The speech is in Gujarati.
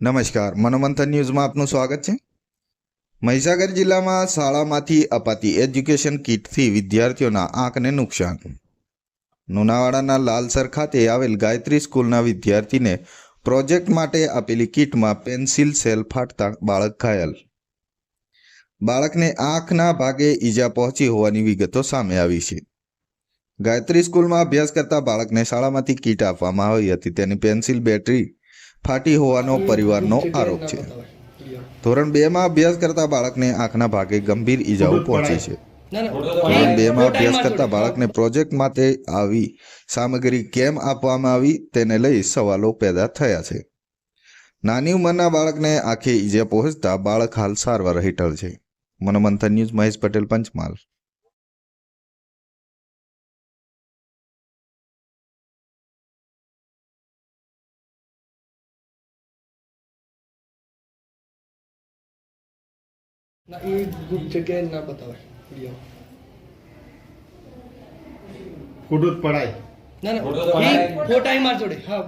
નમસ્કાર, મનોમંથન ન્યૂઝમાં આપનું સ્વાગત છે. મહીસાગર જિલ્લામાં શાળામાંથી અપાતી એજ્યુકેશન કિટથી વિદ્યાર્થીઓના આંખને નુકસાન. લુણાવાડાના લાલસર ખાતે આવેલ ગાયત્રી સ્કૂલના વિદ્યાર્થીને પ્રોજેક્ટ માટે આપેલી કિટમાં પેન્સિલ સેલ ફાટતા બાળક ઘાયલ. બાળકને આંખના ભાગે ઈજા પહોંચી હોવાની વિગતો સામે આવી છે. ગાયત્રી સ્કૂલમાં અભ્યાસ કરતા બાળકને શાળામાંથી કીટ આપવામાં આવી હતી. તેની પેન્સિલ, બેટરી ફાટી હોવાનો પરિવારનો આરોપ છે. ધોરણ બેમાં અભ્યાસ કરતા બાળકને આંખના ભાગે ગંભીર ઈજાઓ પહોંચી છે. ધોરણ બેમાં અભ્યાસ કરતા બાળકને પ્રોજેક્ટ માટે આવી સામગ્રી કેમ આપવામાં આવી તેને લઈ સવાલો પેદા થયા છે. નાની ઉંમરના બાળકને આંખે ઈજા પહોંચતા બાળક હાલ સારવાર હેઠળ છે. મનોમંથન ન્યૂઝ મહેશ પટેલ પંચમહાલ. ના એ ગુપ્ત જગ્યાએ ના બતાવાય વીડિયો ફોટો જ પડાય. ના ના એ ફોટા માર જોડે. હા